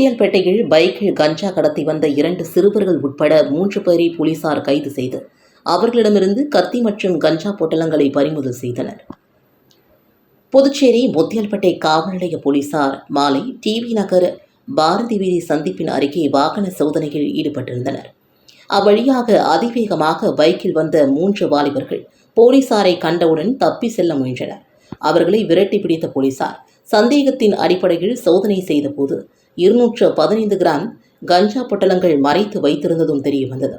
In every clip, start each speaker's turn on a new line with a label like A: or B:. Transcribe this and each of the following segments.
A: முத்தியல்பேட்டையில் பைக்கில் கஞ்சா கடத்தி வந்த இரண்டு சிறுவர்கள் உட்பட மூன்று பேரை போலீசார் கைது செய்து அவர்களிடமிருந்து கத்தி மற்றும் கஞ்சா பொட்டலங்களை பறிமுதல் செய்தனர். புதுச்சேரி முத்தியல்பேட்டை காவல் நிலைய போலீசார் மாலை டிவி நகர் பாரதி வீதி சந்திப்பின் அருகே வாகன சோதனையில் ஈடுபட்டிருந்தனர். அவ்வழியாக அதிவேகமாக பைக்கில் வந்த மூன்று வாலிபர்கள் போலீசாரை கண்டவுடன் தப்பி செல்ல முயன்றனர். அவர்களை விரட்டி பிடித்த போலீசார் சந்தேகத்தின் அடிப்படையில் சோதனை செய்தபோது இருநூற்று பதினைந்து கிராம் கஞ்சா பொட்டலங்கள் மறைத்து வைத்திருந்ததும் தெரிய வந்தது.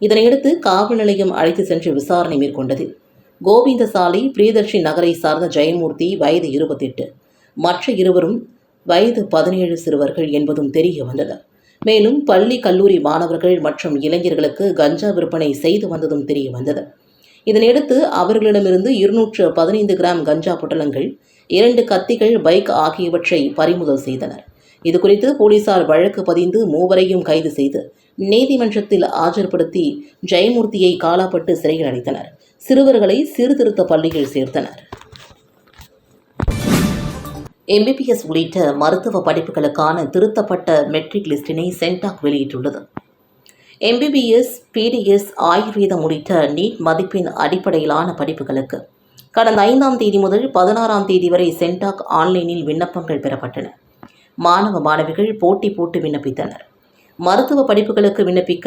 A: இதனையடுத்து காவல் நிலையம் அழைத்து சென்று விசாரணை மேற்கொண்டது. கோவிந்தசாலை பிரியதர்ஷி நகரை சார்ந்த ஜெயமூர்த்தி வயது இருபத்தெட்டு. மற்ற இருவரும் வயது பதினேழு சிறுவர்கள் என்பதும் தெரிய வந்தது. மேலும் பள்ளி கல்லூரி மாணவர்கள் மற்றும் இளைஞர்களுக்கு கஞ்சா விற்பனை செய்து வந்ததும் தெரிய வந்தது. இதனையடுத்து அவர்களிடமிருந்து இருநூற்று பதினைந்து கிராம் கஞ்சா பொட்டலங்கள் இரண்டு கத்திகள் பைக் ஆகியவற்றை பறிமுதல் செய்தனர். இதுகுறித்து போலீசார் வழக்கு பதிந்து மூவரையும் கைது செய்து நீதிமன்றத்தில் ஆஜர்படுத்தி ஜெயமூர்த்தியை காலாப்பட்டு சிறையில் அடைத்தனர். சிறுவர்களை சீர்திருத்த பள்ளியில் சேர்த்தனர். எம்பிபிஎஸ் உள்ளிட்ட மருத்துவ படிப்புகளுக்கான திருத்தப்பட்ட மெட்ரிக் லிஸ்டினை சென்டாக் வெளியிட்டுள்ளது. எம்பிபிஎஸ் பிடிஎஸ் ஆயுர்வேதம் உள்ளிட்ட நீட் மதிப்பின் அடிப்படையிலான படிப்புகளுக்கு கடந்த ஐந்தாம் தேதி முதல் பதினாறாம் தேதி வரை சென்டாக் ஆன்லைனில் விண்ணப்பங்கள் பெறப்பட்டன. மாணவ மாணவிகள் போட்டி போட்டு விண்ணப்பித்தனர். மருத்துவ படிப்புகளுக்கு விண்ணப்பிக்க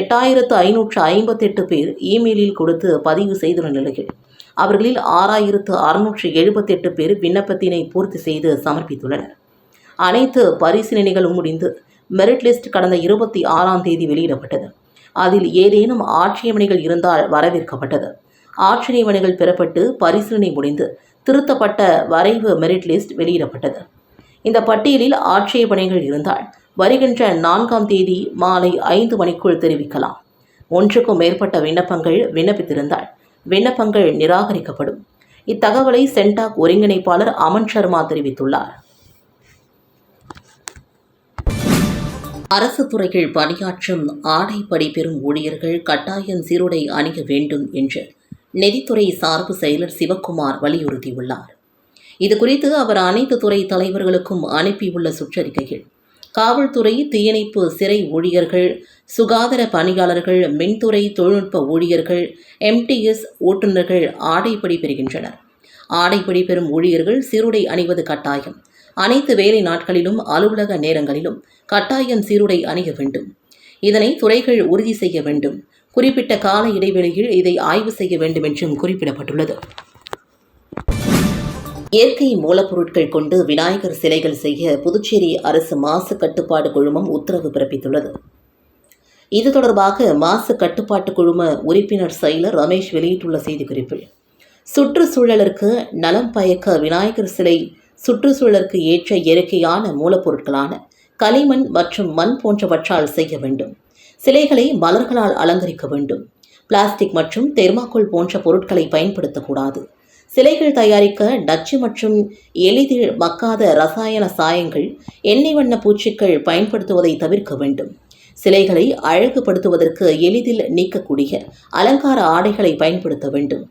A: எட்டாயிரத்து ஐநூற்று ஐம்பத்தெட்டு பேர் இமெயிலில் கொடுத்து பதிவு செய்துள்ள நிலையில் அவர்களில் ஆறாயிரத்து அறுநூற்று எழுபத்தெட்டு பேர் விண்ணப்பத்தினை பூர்த்தி செய்து சமர்ப்பித்துள்ளனர். அனைத்து பரிசீலனைகளும் முடிந்து மெரிட் லிஸ்ட் கடந்த இருபத்தி ஆறாம் தேதி வெளியிடப்பட்டது. அதில் ஏதேனும் ஆட்சேபனைகள் இருந்தால் வரவேற்கப்பட்டது. ஆட்சேபனைகள் பெறப்பட்டு பரிசீலனை முடிந்து திருத்தப்பட்ட வரைவு மெரிட் லிஸ்ட் வெளியிடப்பட்டது. இந்த பட்டியலில் ஆட்சேபனைகள் இருந்தால் வருகின்ற நான்காம் தேதி மாலை ஐந்து மணிக்குள் தெரிவிக்கலாம். ஒன்றுக்கும் மேற்பட்ட விண்ணப்பங்கள் விண்ணப்பித்திருந்தால் விண்ணப்பங்கள் நிராகரிக்கப்படும். இத்தகவலை சென்டாக் ஒருங்கிணைப்பாளர் அமன் சர்மா தெரிவித்துள்ளார். அரசு துறையில் பணியாற்றும் ஆடைப்படி பெறும் ஊழியர்கள் கட்டாயம் சீருடை அணிய வேண்டும் என்று நிதித்துறை சார்பு செயலர் சிவக்குமார் வலியுறுத்தியுள்ளார். இதுகுறித்து அவர் அனைத்து துறை தலைவர்களுக்கும் அனுப்பியுள்ள சுற்றறிக்கையில் காவல்துறை தீயணைப்பு சிறை ஊழியர்கள் சுகாதார பணியாளர்கள் மின்துறை தொழில்நுட்ப ஊழியர்கள் எம்டிஎஸ் ஓட்டுநர்கள் ஆடைப்படி பெறுகின்றனர். ஆடைப்படி பெறும் ஊழியர்கள் சீருடை அணிவது கட்டாயம். அனைத்து வேலை நாட்களிலும் அலுவலக நேரங்களிலும் கட்டாயம் சீருடை அணிய வேண்டும். இதனை துறைகள் உறுதி செய்ய வேண்டும். குறிப்பிட்ட கால இடைவெளியில் இதை ஆய்வு செய்ய வேண்டும் என்றும் குறிப்பிடப்பட்டுள்ளது. இயற்கை மூலப்பொருட்கள் கொண்டு விநாயகர் சிலைகள் செய்ய புதுச்சேரி அரசு மாசு கட்டுப்பாடு குழுமம் உத்தரவு பிறப்பித்துள்ளது. இது தொடர்பாக மாசு கட்டுப்பாட்டு குழும உறுப்பினர் செயலர் ரமேஷ் வெளியிட்டுள்ள செய்திக்குறிப்பில் சுற்றுச்சூழலுக்கு நலம் பயக்க விநாயகர் சிலை சுற்றுச்சூழலுக்கு ஏற்ற இயற்கையான மூலப்பொருட்களான களிமண் மற்றும் மண் போன்றவற்றால் செய்ய வேண்டும். சிலைகளை மலர்களால் அலங்கரிக்க வேண்டும். பிளாஸ்டிக் மற்றும் தெர்மாக்கோல் போன்ற பொருட்களை பயன்படுத்தக்கூடாது. சிலைகள் தயாரிக்க நச்சு மற்றும் எளிதில் மக்காத ரசாயன சாயங்கள் எண்ணெய் வண்ண பூச்சிகள் பயன்படுத்துவதை தவிர்க்க வேண்டும். சிலைகளை அழகுபடுத்துவதற்கு எளிதில் நீக்கக்கூடிய அலங்கார ஆடைகளை பயன்படுத்த வேண்டும்.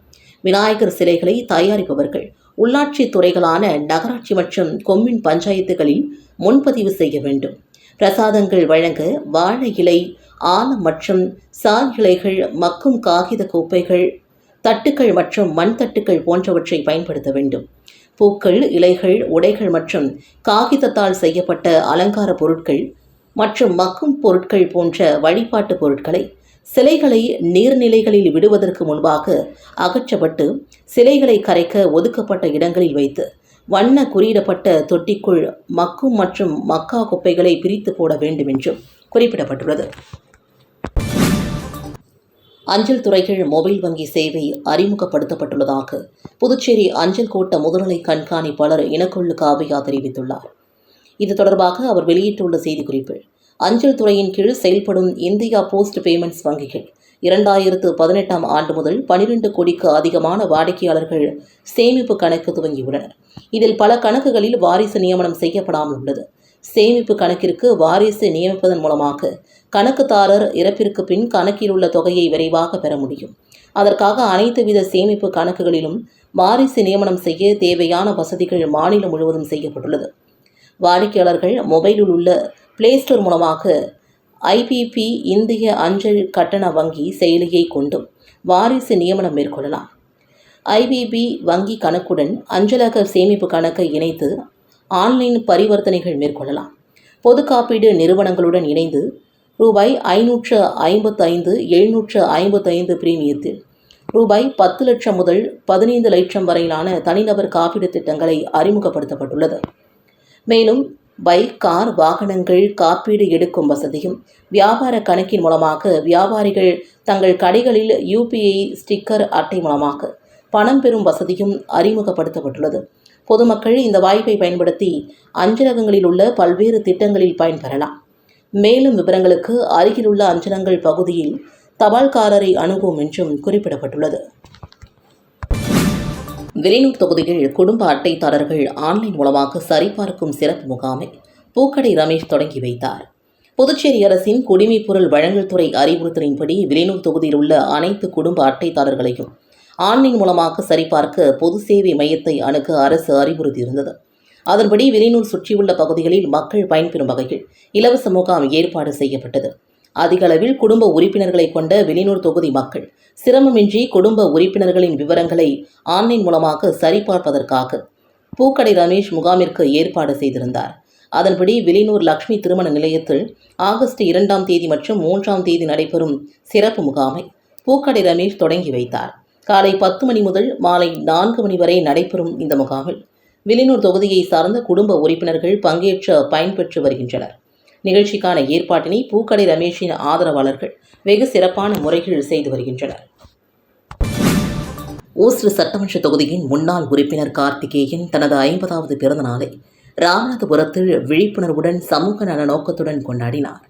A: விநாயகர் சிலைகளை தயாரிப்பவர்கள் உள்ளாட்சி துறைகளான நகராட்சி மற்றும் கொம்மின் பஞ்சாயத்துகளில் முன்பதிவு செய்ய வேண்டும். பிரசாதங்கள் வழங்க வாழை இலை ஆலம் மற்றும் சால் இலைகள் மக்கும் காகித கோப்பைகள் தட்டுக்கள் மற்றும் மண் தட்டுக்கள் போன்றவற்றை பயன்படுத்த வேண்டும். பூக்கள் இலைகள் உடைகள் மற்றும் காகிதத்தால் செய்யப்பட்ட அலங்கார பொருட்கள் மற்றும் மக்கும் பொருட்கள் போன்ற வழிபாட்டு பொருட்களை சிலைகளை நீர்நிலைகளில் விடுவதற்கு முன்பாக அகற்றப்பட்டு சிலைகளை கரைக்க ஒதுக்கப்பட்ட இடங்களில் வைத்து வண்ண குறியிடப்பட்ட தொட்டிக்குள் மக்கும் மற்றும் மக்கா குப்பைகளை பிரித்து போட வேண்டும் என்றும் குறிப்பிடப்பட்டுள்ளது. அஞ்சல் துறைகள் மொபைல் வங்கி சேவை அறிமுகப்படுத்தப்பட்டுள்ளதாக புதுச்சேரி அஞ்சல் கோட்ட முதுநிலை கண்காணிப்பாளர் இனக்கொள்ளு காவையா தெரிவித்துள்ளார். இது தொடர்பாக அவர் வெளியிட்டுள்ள செய்திக்குறிப்பில் அஞ்சல் துறையின் கீழ் செயல்படும் இந்தியா போஸ்ட் பேமெண்ட்ஸ் வங்கிகள் இரண்டாயிரத்து பதினெட்டாம் ஆண்டு முதல் பனிரெண்டு கோடிக்கு அதிகமான வாடிக்கையாளர்கள் சேமிப்பு கணக்கு துவங்கியுள்ளனர். இதில் பல கணக்குகளில் வாரிசு நியமனம் செய்யப்படாமல் உள்ளது. சேமிப்பு கணக்கிற்கு வாரிசு நியமிப்பதன் மூலமாக கணக்குதாரர் இறப்பிற்கு பின் கணக்கில் உள்ள தொகையை விரைவாக பெற முடியும். அதற்காக அனைத்து வித சேமிப்பு கணக்குகளிலும் வாரிசு நியமனம் செய்ய தேவையான வசதிகள் மாநிலம் முழுவதும் செய்யப்பட்டுள்ளது. வாடிக்கையாளர்கள் மொபைலில் உள்ள பிளே ஸ்டோர் மூலமாக ஐபிபி இந்திய அஞ்சல் கட்டண வங்கி செயலியை கொண்டும் வாரிசு நியமனம் மேற்கொள்ளலாம். ஐபிபி வங்கி கணக்குடன் அஞ்சலக சேமிப்பு கணக்கை இணைத்து ஆன்லைன் பரிவர்த்தனைகள் மேற்கொள்ளலாம். பொது காப்பீடு நிறுவனங்களுடன் இணைந்து ரூபாய் ஐநூற்று ஐம்பத்தைந்து எழுநூற்று ஐம்பத்தைந்து பிரீமியத்தில் ரூபாய் பத்து லட்சம் முதல் பதினைந்து லட்சம் வரையிலான தனிநபர் காப்பீடு திட்டங்களை அறிமுகப்படுத்தப்பட்டுள்ளது. மேலும் பைக் கார் வாகனங்கள் காப்பீடு எடுக்கும் வசதியும் வியாபார கணக்கின் மூலமாக வியாபாரிகள் தங்கள் கடைகளில் யூபிஐ ஸ்டிக்கர் அட்டை மூலமாக பணம் பெறும் வசதியும் அறிமுகப்படுத்தப்பட்டுள்ளது. பொதுமக்கள் இந்த வாய்ப்பை பயன்படுத்தி அஞ்சலகங்களில் உள்ள பல்வேறு திட்டங்களில் பயன்பெறலாம். மேலும் விவரங்களுக்கு அருகிலுள்ள அஞ்சலங்கள் பகுதியில் தபால்காரரை அணுகும் என்றும் குறிப்பிடப்பட்டுள்ளது. வெளியூர் தொகுதியில் குடும்ப அட்டைதாரர்கள் ஆன்லைன் மூலமாக சரிபார்க்கும் சிறப்பு முகாமை பூக்கடை ரமேஷ் தொடங்கி வைத்தார். புதுச்சேரி அரசின் குடிமைப்பொருள் வழங்கல் துறை அறிவுறுத்தலின்படி வெளியூர் தொகுதியில் உள்ள அனைத்து குடும்ப அட்டைதாரர்களையும் ஆன்லைன் மூலமாக சரிபார்க்க பொது சேவை மையத்தை அணுக அரசு அறிவுறுத்தியிருந்தது அதன்படி வெளியூர் சுற்றியுள்ள பகுதிகளில் மக்கள் பயன்பெறும் வகையில் இலவச முகாம் ஏற்பாடு செய்யப்பட்டது. அதிக அளவில் குடும்ப உறுப்பினர்களை கொண்ட வெளியூர் தொகுதி மக்கள் சிரமமின்றி குடும்ப உறுப்பினர்களின் விவரங்களை ஆன்லைன் மூலமாக சரிபார்ப்பதற்காக பூக்கடை ரமேஷ் முகாமிற்கு ஏற்பாடு செய்திருந்தார். அதன்படி வெளியூர் லக்ஷ்மி திருமண நிலையத்தில் ஆகஸ்ட் இரண்டாம் தேதி மற்றும் மூன்றாம் தேதி நடைபெறும் சிறப்பு முகாமை பூக்கடை ரமேஷ் தொடங்கி வைத்தார். காலை பத்து மணி முதல் மாலை நான்கு மணி வரை நடைபெறும் இந்த முகாமில் வில்லியனூர் தொகுதியை சார்ந்த குடும்ப உறுப்பினர்கள் பங்கேற்று பயன்பெற்று வருகின்றனர். நிகழ்ச்சிக்கான ஏற்பாட்டினை பூக்கடை ரமேஷின் ஆதரவாளர்கள் வெகு சிறப்பான முறைகள் செய்து வருகின்றனர். ஊசூர் சட்டமன்ற தொகுதியின் முன்னாள் உறுப்பினர் கார்த்திகேயன் தனது ஐம்பதாவது பிறந்த நாளை ராமநாதபுரத்தில் விழிப்புணர்வுடன் சமூக நல நோக்கத்துடன் கொண்டாடினார்.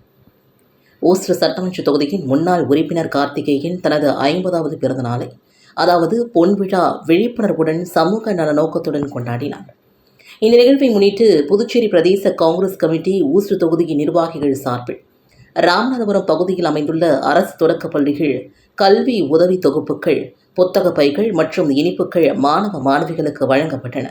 A: ஊசூர் சட்டமன்ற தொகுதியின் முன்னாள் உறுப்பினர் கார்த்திகேயன் தனது ஐம்பதாவது பிறந்த நாளை அதாவது பொன்விழா விழிப்புணர்வுடன் சமூக நல நோக்கத்துடன் கொண்டாடினார். இந்த நிகழ்வை முன்னிட்டு புதுச்சேரி பிரதேச காங்கிரஸ் கமிட்டி ஊசு தொகுதியின் நிர்வாகிகள் சார்பில் ராமநாதபுரம் பகுதியில் அமைந்துள்ள அரசு தொடக்கப் பள்ளிகள் கல்வி உதவி தொகுப்புகள் புத்தக பைகள் மற்றும் இனிப்புகள் மாணவ மாணவிகளுக்கு வழங்கப்பட்டன.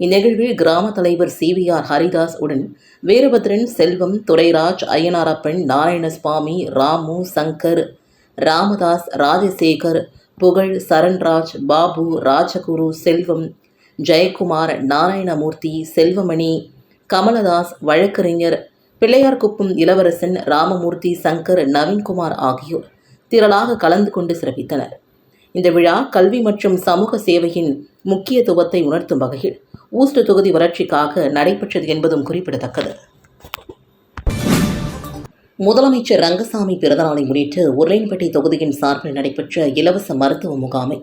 A: இந்நிகழ்வில் கிராம தலைவர் சி வி ஆர் ஹரிதாஸ் உடன் வீரபத்ரன் செல்வம் துரைராஜ் அய்யனாரப்பன் நாராயணசுவாமி ராமு சங்கர் ராமதாஸ் ராஜசேகர் புகழ் சரண்ராஜ் பாபு ராஜகுரு செல்வம் ஜெயக்குமார் நாராயணமூர்த்தி செல்வமணி கமலதாஸ் வழக்கறிஞர் பிள்ளையார்குப்பம் இளவரசன் ராமமூர்த்தி சங்கர் நவீன்குமார் ஆகியோர் திரளாக கலந்து கொண்டு சிறப்பித்தனர். இந்த விழா கல்வி மற்றும் சமூக சேவையின் முக்கியத்துவத்தை உணர்த்தும் வகையில் ஊஸ்ட் தொகுதி வளர்ச்சிக்காக நடைபெற்றது என்பதும் குறிப்பிடத்தக்கது. முதலமைச்சர் ரங்கசாமி பிறந்தநாளை முன்னிட்டு உருளையன்பேட்டை தொகுதியின் சார்பில் நடைபெற்ற இலவச மருத்துவ முகாமை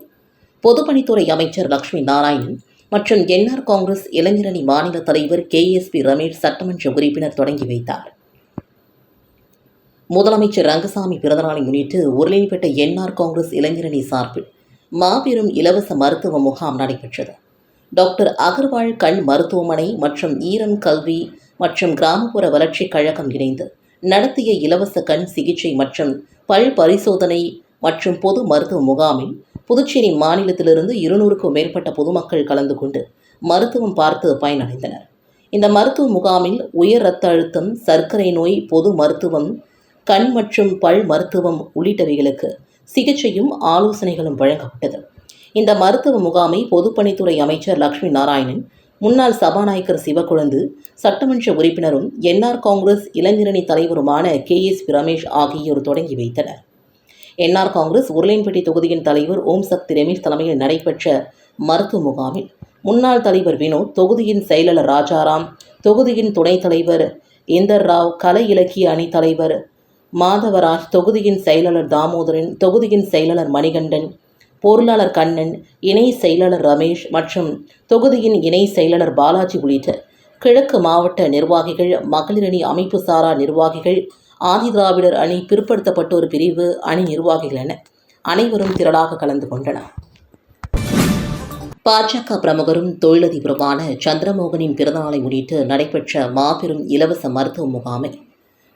A: பொதுப்பணித்துறை அமைச்சர் லட்சுமி நாராயணன் மற்றும் என்ஆர் காங்கிரஸ் இளைஞரணி மாநில தலைவர் கே எஸ் பி ரமேஷ் சட்டமன்ற உறுப்பினர் தொடங்கி வைத்தார். முதலமைச்சர் ரங்கசாமி பிறந்தநாளை முன்னிட்டு உருளையன்பேட்டை என்ஆர் காங்கிரஸ் இளைஞரணி சார்பில் மாபெரும் இலவச மருத்துவ முகாம் நடைபெற்றது. டாக்டர் அகர்வால் கண் மருத்துவமனை மற்றும் ஈரம் கல்வி மற்றும் கிராமப்புற வளர்ச்சிக் கழகம் இணைந்து நடத்திய இலவச கண் சிகிச்சை மற்றும் பல் பரிசோதனை மற்றும் பொது மருத்துவ முகாமில் புதுச்சேரி மாநிலத்திலிருந்து இருநூறுக்கும் மேற்பட்ட பொதுமக்கள் கலந்து கொண்டு மருத்துவம் பார்த்து பயனடைந்தனர். இந்த மருத்துவ முகாமில் உயர் இரத்த அழுத்தம் சர்க்கரை நோய் பொது மருத்துவம் கண் மற்றும் பல் மருத்துவம் உள்ளிட்டவைகளுக்கு சிகிச்சையும் ஆலோசனைகளும் வழங்கப்பட்டது. இந்த மருத்துவ முகாமை பொதுப்பணித்துறை அமைச்சர் லக்ஷ்மி நாராயணன் முன்னாள் சபாநாயகர் சிவக்குழந்து சட்டமன்ற உறுப்பினரும் என்ஆர் காங்கிரஸ் இளைஞரணி தலைவருமான கே எஸ் ரமேஷ் ஆகியோர் தொடங்கி வைத்தனர். என்ஆர் காங்கிரஸ் உருளையன்பேட்டை தொகுதியின் தலைவர் ஓம் சக்தி ரமேஷ் தலைமையில் நடைபெற்ற மருத்துவ முகாமில் முன்னாள் தலைவர் வினோத் தொகுதியின் செயலாளர் ராஜாராம் தொகுதியின் துணைத் தலைவர் இந்தர் ராவ் கலை இலக்கிய அணி தலைவர் மாதவராஜ் தொகுதியின் செயலாளர் தாமோதரன் தொகுதியின் செயலாளர் மணிகண்டன் பொருளாளர் கண்ணன் இணை செயலாளர் ரமேஷ் மற்றும் தொகுதியின் இணை செயலாளர் பாலாஜி உள்ளிட்ட கிழக்கு மாவட்ட நிர்வாகிகள் மகளிரணி அமைப்பு சாரா நிர்வாகிகள் ஆதி திராவிடர் அணி பிற்படுத்தப்பட்டோர் பிரிவு அணி நிர்வாகிகள் என அனைவரும் திரளாக கலந்து கொண்டனர். பாஜக பிரமுகரும் தொழிலதிபருமான சந்திரமோகனின் பிறந்தநாளை முன்னிட்டு நடைபெற்ற மாபெரும் இலவச மருத்துவ முகாமை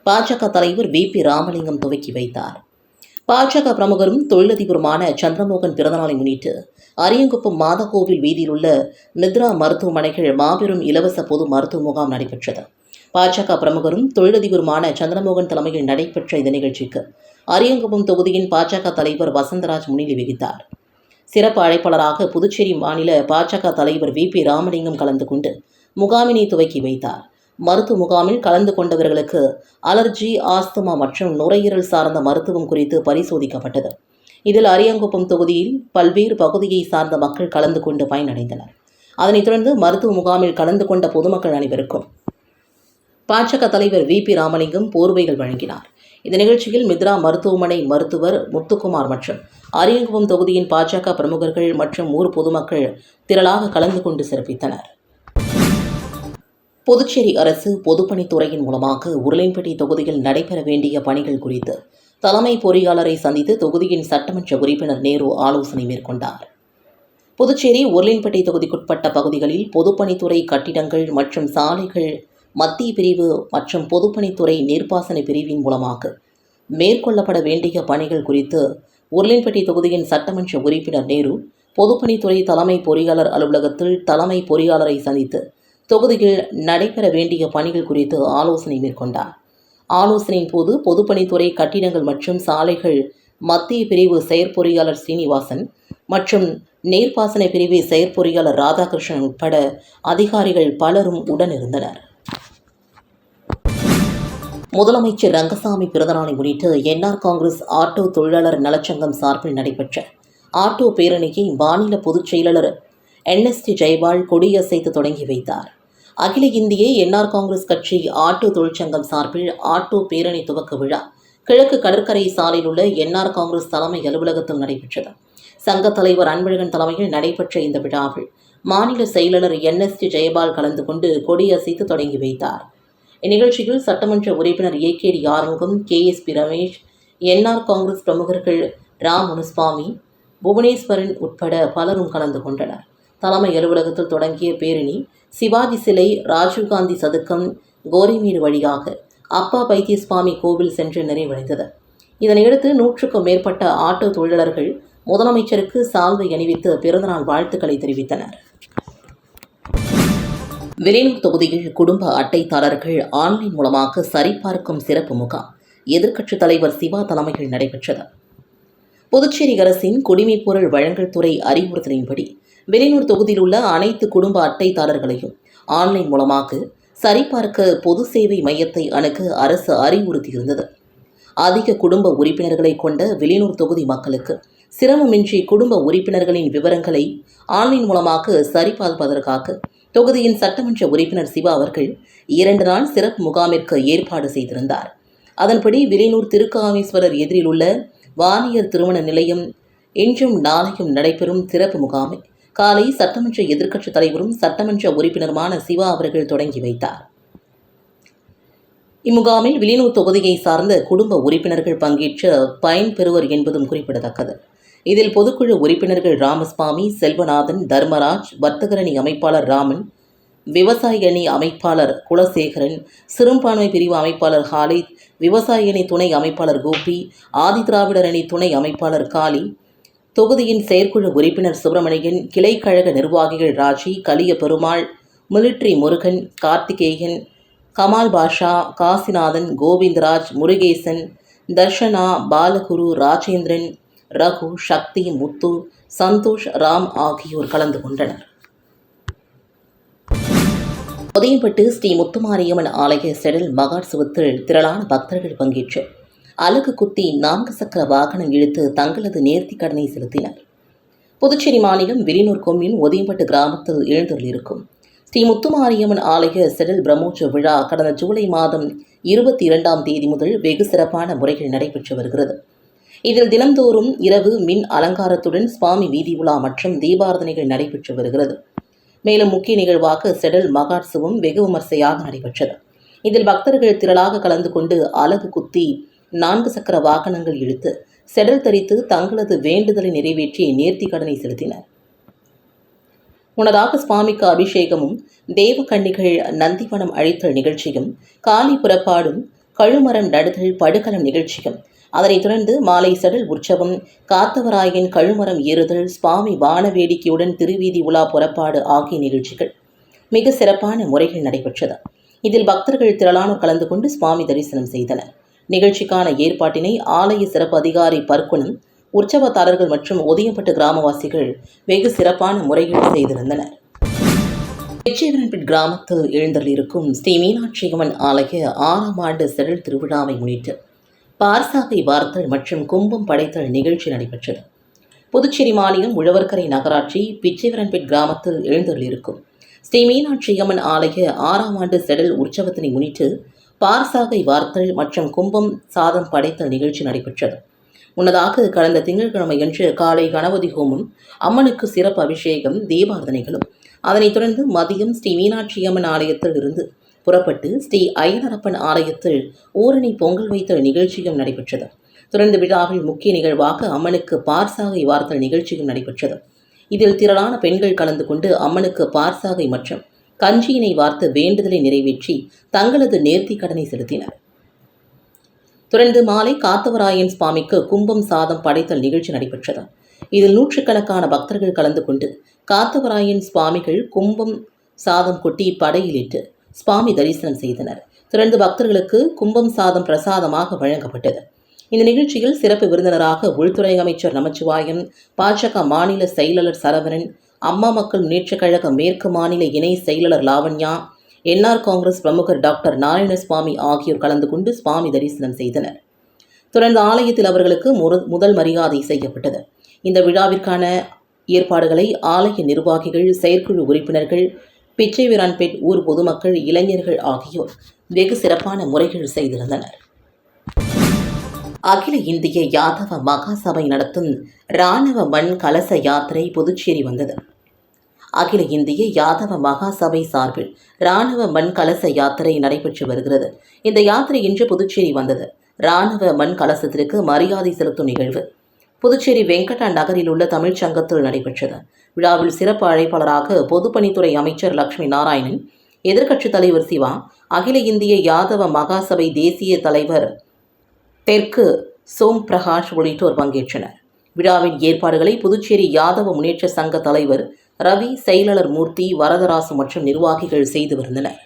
A: பாஜக தலைவர் வி பி ராமலிங்கம் துவக்கி வைத்தார். பாஜக பிரமுகரும் தொழிலதிபருமான சந்திரமோகன் பிறந்தநாளை முன்னிட்டு அரியங்குப்பம் மாதகோவில் வீதியில் உள்ள நித்ரா மருத்துவமனைகள் மாபெரும் இலவச பொது மருத்துவ முகாம் நடைபெற்றது. பாஜக பிரமுகரும் தொழிலதிபருமான சந்திரமோகன் தலைமையில் நடைபெற்ற இந்த நிகழ்ச்சிக்கு அரியங்குப்பம் தொகுதியின் பாஜக தலைவர் வசந்தராஜ் முன்னிலை வகித்தார். சிறப்பு அழைப்பாளராக புதுச்சேரி மாநில பாஜக தலைவர் வி பி ராமலிங்கம் கலந்து கொண்டு முகாமினை துவக்கி வைத்தார். மருத்துவ முகாமில் கலந்து கொண்டவர்களுக்கு அலர்ஜி ஆஸ்துமா மற்றும் நுரையீரல் சார்ந்த மருத்துவம் குறித்து பரிசோதிக்கப்பட்டது. இதில் அரியங்குப்பம் தொகுதியில் பல்வேறு பகுதியை சார்ந்த மக்கள் கலந்து கொண்டு பயனடைந்தனர். அதனைத் தொடர்ந்து மருத்துவ முகாமில் கலந்து கொண்ட பொதுமக்கள் அனைவருக்கும் பாஜக தலைவர் வி. பி. ராமலிங்கம் போர்வைகள் வழங்கினார். இந்த நிகழ்ச்சியில் மித்ரா மருத்துவமனை மருத்துவர் முத்துக்குமார் மற்றும் அரியங்குப்பம் தொகுதியின் பாஜக பிரமுகர்கள் மற்றும் ஊர் பொதுமக்கள் திரளாக கலந்து கொண்டு சிறப்பித்தனர். புதுச்சேரி அரசு பொதுப்பணித்துறையின் மூலமாக உருளைன்பேட்டை தொகுதியில் நடைபெற வேண்டிய பணிகள் குறித்து தலைமை பொறியாளரை சந்தித்து தொகுதியின் சட்டமன்ற உறுப்பினர் நேரு ஆலோசனை மேற்கொண்டார். புதுச்சேரி உருளைன்பேட்டை தொகுதிக்குட்பட்ட பகுதிகளில் பொதுப்பணித்துறை கட்டிடங்கள் மற்றும் சாலைகள் மத்திய பிரிவு மற்றும் பொதுப்பணித்துறை நீர்ப்பாசன பிரிவின் மூலமாக மேற்கொள்ளப்பட வேண்டிய பணிகள் குறித்து உருளைன்பேட்டை தொகுதியின் சட்டமன்ற உறுப்பினர் நேரு பொதுப்பணித்துறை தலைமை பொறியாளர் அலுவலகத்தில் தலைமை பொறியாளரை சந்தித்து தொகுதியில் நடைபெற வேண்டிய பணிகள் குறித்து ஆலோசனை மேற்கொண்டார். ஆலோசனையின் போது பொதுப்பணித்துறை கட்டிடங்கள் மற்றும் சாலைகள் மத்திய பிரிவு செயற்பொறியாளர் சீனிவாசன் மற்றும் நீர்ப்பாசன பிரிவு செயற்பொறியாளர் ராதாகிருஷ்ணன் உட்பட அதிகாரிகள் பலரும் உடனிருந்தனர். முதலமைச்சர் ரங்கசாமி பிறந்தநாளை முன்னிட்டு என்ஆர் காங்கிரஸ் ஆட்டோ தொழிலாளர் நலச்சங்கம் சார்பில் நடைபெற்ற ஆட்டோ பேரணியை மாநில பொதுச் செயலாளர் என்எஸ்டி ஜெயபால் கொடியசைத்து தொடங்கி வைத்தார். அகில இந்திய என்ஆர் காங்கிரஸ் கட்சி ஆட்டோ தொழிற்சங்கம் சார்பில் ஆட்டோ பேரணி துவக்க விழா கிழக்கு கடற்கரை சாலையில் உள்ள என்ஆர் காங்கிரஸ் தலைமை அலுவலகத்தில் நடைபெற்றது. சங்க தலைவர் அன்பழகன் தலைமையில் நடைபெற்ற இந்த விழாவில் மாநில செயலாளர் என்எஸ்டி ஜெயபால் கலந்து கொண்டு கொடியசைத்து தொடங்கி வைத்தார். இந்நிகழ்ச்சியில் சட்டமன்ற உறுப்பினர் A K T Arumugam K S P Ramesh NR Congress பிரமுகர்கள் ராம் முனுஸ்வாமி புவனேஸ்வரன் உட்பட பலரும் கலந்து கொண்டனர். தலைமை அலுவலகத்தில் தொடங்கிய பேரணி சிவாஜி சிலை ராஜீவ்காந்தி சதுக்கம் கோரிமேடு வழியாக அப்பா பைத்தியசுவாமி கோவில் சென்று நிறைவடைந்தது. இதனையடுத்து நூற்றுக்கும் மேற்பட்ட ஆட்டோ தொழிலாளர்கள் முதலமைச்சருக்கு சால்வை அணிவித்து பிறந்தநாள் வாழ்த்துக்களை தெரிவித்தனர். வெளியூர் தொகுதியில் குடும்ப அட்டைதாரர்கள் ஆன்லைன் மூலமாக சரிபார்க்கும் சிறப்பு முகாம் எதிர்க்கட்சித் தலைவர் சிவா தலைமையில் நடைபெற்றது. புதுச்சேரி அரசின் குடிமைப்பொருள் வழங்கல் துறை அறிவுறுத்தலின்படி வெளியூர் தொகுதியில் உள்ள அனைத்து குடும்ப அட்டைதாரர்களையும் ஆன்லைன் மூலமாக சரிபார்க்க பொது சேவை மையத்தை அணுக அரசு அறிவுறுத்தியிருந்தது. அதிக குடும்ப உறுப்பினர்களை கொண்ட வெளியூர் தொகுதி மக்களுக்கு சிரமமின்றி குடும்ப உறுப்பினர்களின் விவரங்களை ஆன்லைன் மூலமாக சரிபார்ப்பதற்காக தொகுதியின் சட்டமன்ற உறுப்பினர் சிவா அவர்கள் இரண்டு நாள் சிறப்பு முகாமிற்கு ஏற்பாடு செய்திருந்தார். அதன்படி விலையூர் திருக்காமேஸ்வரர் எதிரில் உள்ள வானியர் திருமண நிலையம் இன்றும் நாளையும் நடைபெறும் சிறப்பு முகாமை காலை சட்டமன்ற எதிர்க்கட்சித் தலைவரும் சட்டமன்ற உறுப்பினருமான சிவா அவர்கள் தொடங்கி வைத்தார். இம்முகாமில் வில்லியனூர் தொகுதியை சார்ந்த குடும்ப உறுப்பினர்கள் பங்கேற்று பயன்பெறுவர் என்பதும் குறிப்பிடத்தக்கது. இதில் பொதுக்குழு உறுப்பினர்கள் ராமசுவாமி செல்வநாதன் தர்மராஜ் வர்த்தகரணி அமைப்பாளர் ராமன் விவசாய அணி அமைப்பாளர் குலசேகரன் சிறுபான்மை பிரிவு அமைப்பாளர் ஹாலித் விவசாய அணி துணை அமைப்பாளர் கோபி ஆதிதிராவிடர் அணி துணை அமைப்பாளர் காளி தொகுதியின் செயற்குழு உறுப்பினர் சுப்பிரமணியன் கிளைக்கழக நிர்வாகிகள் ராஜி கலிய பெருமாள் மிலிட்ரி முருகன் கார்த்திகேயன் கமால் பாஷா காசிநாதன் கோவிந்தராஜ் முருகேசன் தர்ஷனா பாலகுரு ராஜேந்திரன் ரகு சக்தி முத்து சந்தோஷ் ராம் ஆகியோர் கலந்து கொண்டனர். உதயம்பட்டு ஸ்ரீ முத்துமாரியம்மன் ஆலய செடல் மகாட்சவத்தில் திரளான பக்தர்கள் பங்கேற்று அலகு குத்தி நான்கு சக்கர வாகனம் இழுத்து தங்களது நேர்த்தி கடனை செலுத்தினர். புதுச்சேரி மாநிலம் விலினூர் கொம்யூன் ஒதியம்பட்டு கிராமத்தில் எழுந்தருளிருக்கும் ஸ்ரீ முத்துமாரியம்மன் ஆலய செடல் பிரம்மோற்சவ விழா கடந்த ஜூலை மாதம் இருபத்தி இரண்டாம் தேதி முதல் வெகு சிறப்பான முறையில் நடைபெற்று வருகிறது. இதில் தினந்தோறும் இரவு மின் அலங்காரத்துடன் சுவாமி வீதி உலா மற்றும் தீபாரதனைகள் நடைபெற்று வருகிறது. மேலும் முக்கிய நிகழ்வாக செடல் மகாட்சவம் வெகு விமர்சையாக நடைபெற்றது. இதில் பக்தர்கள் திரளாக கலந்து கொண்டு அலகு குத்தி நான்கு சக்கர வாகனங்கள் இழுத்து செடல் தரித்து தங்களது வேண்டுதலை நிறைவேற்றி நேர்த்தி கடனை செலுத்தினர். முன்னதாக சுவாமிக்கு அபிஷேகமும் தேவகன்னிகள் நந்திவனம் அழித்தல் நிகழ்ச்சியும் காலி புறப்பாடும் கழுமரம் நடுதல் படுகலம் நிகழ்ச்சியும் அதனைத் தொடர்ந்து மாலை சடல் உற்சவம் காத்தவராயன் கழுமரம் ஏறுதல் சுவாமி வான வேடிக்கையுடன் திருவீதி உலா புறப்பாடு ஆகிய நிகழ்ச்சிகள் மிக சிறப்பான முறைகள் நடைபெற்றது. இதில் பக்தர்கள் திரளானோர் கலந்து கொண்டு சுவாமி தரிசனம் செய்தனர். நிகழ்ச்சிக்கான ஏற்பாட்டினை ஆலய சிறப்பு அதிகாரி பர்க்குணம் உற்சவத்தாரர்கள் மற்றும் ஒதியப்பட்டு கிராமவாசிகள் வெகு சிறப்பான முறையில் செய்திருந்தனர். விஜயவரன்பேட் கிராமத்தில் எழுந்தருளிருக்கும் ஸ்ரீ மீனாட்சி அம்மன் ஆலய ஆறாம் ஆண்டு செடல் திருவிழாவை முன்னிட்டு பார்சாகை வார்த்தல் மற்றும் கும்பம் படைத்தல் நிகழ்ச்சி நடைபெற்றது. புதுச்சேரி மாநிலம் உழவர்கரை நகராட்சி பிச்சைவரன்பேட் கிராமத்தில் எழுந்தருளிருக்கும் ஸ்ரீ மீனாட்சி அம்மன் ஆலய ஆறாம் ஆண்டு செடல் உற்சவத்தினை முன்னிட்டு பார்சாகை வார்த்தல் மற்றும் கும்பம் சாதம் படைத்தல் நிகழ்ச்சி நடைபெற்றது. முன்னதாக கடந்த திங்கட்கிழமையன்று காலை கணபதி ஹோமம் அம்மனுக்கு சிறப்பு அபிஷேகம் தீபாரதனைகளும் அதனைத் தொடர்ந்து மதியம் ஸ்ரீ மீனாட்சி அம்மன் ஆலயத்தில் இருந்து புறப்பட்டு ஸ்ரீ ஐயனரப்பன் ஆலயத்தில் ஊரணி பொங்கல் வைத்தல் நிகழ்ச்சியும் நடைபெற்றது. தொடர்ந்து விழாவில் முக்கிய நிகழ்வாக அம்மனுக்கு பார்சாகை வார்த்தல் நிகழ்ச்சியும் நடைபெற்றது. இதில் திரளான பெண்கள் கலந்து கொண்டு அம்மனுக்கு பார்சாகை மற்றும் கஞ்சியினை வார்த்து வேண்டுதலை நிறைவேற்றி தங்களது நேர்த்தி கடனை செலுத்தினர். தொடர்ந்து மாலை காத்தவராயன் சுவாமிக்கு கும்பம் சாதம் படைத்தல் நிகழ்ச்சி நடைபெற்றது. இதில் நூற்றுக்கணக்கான பக்தர்கள் கலந்து கொண்டு காத்தவராயன் சுவாமிகள் கும்பம் சாதம் கொட்டி படையிலிட்டு சுவாமி தரிசனம் செய்தனர். தொடர்ந்து பக்தர்களுக்கு கும்பம் சாதம் பிரசாதமாக வழங்கப்பட்டது. இந்த நிகழ்ச்சியில் சிறப்பு விருந்தினராக உள்துறை அமைச்சர் நமச்சிவாயம் பாஜக மாநில செயலாளர் சரவணன் அம்மா மக்கள் முன்னேற்றக் கழக மேற்கு மாநில இணை செயலாளர் லாவண்யா என்ஆர் காங்கிரஸ் பிரமுகர் டாக்டர் நாராயணசுவாமி ஆகியோர் கலந்து கொண்டு சுவாமி தரிசனம் செய்தனர். தொடர்ந்து ஆலயத்தில் அவர்களுக்கு முதல் மரியாதை செய்யப்பட்டது. இந்த விழாவிற்கான ஏற்பாடுகளை ஆலய நிர்வாகிகள் செயற்குழு உறுப்பினர்கள் பிச்சைவீரான்பேட் ஊர் பொதுமக்கள் இளைஞர்கள் ஆகியோர் வெகு சிறப்பான முறைகள் செய்திருந்தனர். அகில இந்திய யாதவ மகாசபை நடத்தும் இராணுவ மண் கலச யாத்திரை புதுச்சேரி வந்தது. அகில இந்திய யாதவ மகாசபை சார்பில் இராணுவ மண் கலச யாத்திரை நடைபெற்று வருகிறது. இந்த யாத்திரை இன்று புதுச்சேரி வந்தது. இராணுவ மண் கலசத்திற்கு மரியாதை செலுத்தும் நிகழ்வு. புதுச்சேரி வெங்கடா நகரில் உள்ள தமிழ்ச்சங்கத்தில் நடைபெற்றது. விழாவில் சிறப்பு அழைப்பாளராக பொதுப்பணித்துறை அமைச்சர் லட்சுமி நாராயணன் எதிர்க்கட்சித் தலைவர் சிவா அகில இந்திய யாதவ மகாசபை தேசிய தலைவர் தெற்கு சோம் பிரகாஷ் உள்ளிட்டோர் பங்கேற்றனர். விழாவின் ஏற்பாடுகளை புதுச்சேரி யாதவ முன்னேற்ற சங்க தலைவர் ரவி செயலாளர் மூர்த்தி வரதராசு மற்றும் நிர்வாகிகள் செய்து வருந்தனர்.